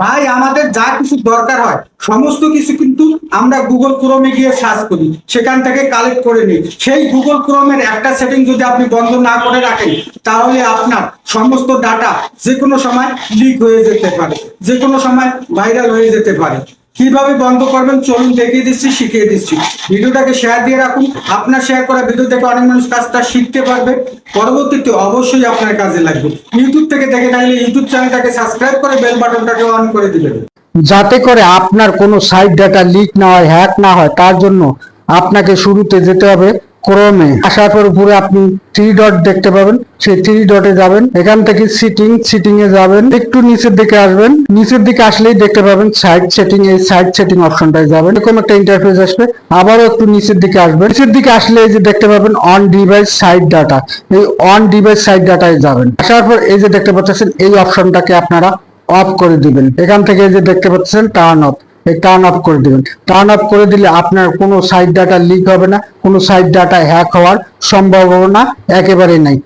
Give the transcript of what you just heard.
ভাই, আমাদের যা কিছু দরকার হয়, সমস্ত কিছু কিন্তু আমরা গুগল ক্রোমে গিয়ে সার্চ করি, সেখান থেকে কালেক্ট করে নিই। সেই গুগল ক্রোমের একটা সেটিং যদি আপনি বন্ধ না করে রাখেন, তাহলে আপনার সমস্ত ডাটা যে কোনো সময় লিক হয়ে যেতে পারে যে কোনো সময় ভাইরাল হয়ে যেতে পারে। কীভাবে বন্ধ করবেন চলুন দেখিয়ে দিচ্ছি, শিখিয়ে দিচ্ছি। ভিডিওটাকে শেয়ার দিয়ে রাখুন। আপনার শেয়ার করা ভিডিও থেকে অনেক মানুষ কাজটা শিখতে পারবে। পরবর্তীতে অবশ্যই আপনার কাজে লাগবে। ইউটিউব থেকে দেখে থাকলে ইউটিউব চ্যানেলটাকে সাবস্ক্রাইব করে বেল বাটনটাকে অন করে দিবেন। যাতে করে আপনার কোনো সাইট ডাটা লিক না হয় হ্যাক না হয়, তার জন্য আপনাকে শুরুতে যেতে হবে। ক্রোমে আসার পর উপরে আপনি থ্রি ডট দেখতে পাবেন। সেই থ্রি ডটে যাবেন। এখান থেকে সিটিং সিটিং এ যাবেন। একটু নিচের দিকে আসবেন। নিচের দিকে আসলেই দেখতে পাবেন সাইড সেটিং এই সাইট সেটিং অপশনটায় যাবেন। এরকম একটা ইন্টারফেস আসবে। আবারও একটু নিচের দিকে আসবেন। নিচের দিকে আসলে এই যে দেখতে পাবেন অন ডিভাইস সাইড ডাটা এই অন ডিভাইস সাইড ডাটায় যাবেন। আসার পর এই যে দেখতে পাচ্ছেন, এই অপশনটাকে আপনারা অফ করে দিবেন। এখান থেকে যে দেখতে পাচ্ছেন টার্ন অফ টার্ন অফ করে দেবেন। টার্ন অফ করে দিলে আপনার কোনো সাইড ডাটা লিক হবে না, কোনো সাইড ডাটা হ্যাক হওয়ার সম্ভাবনা একেবারেই নাই।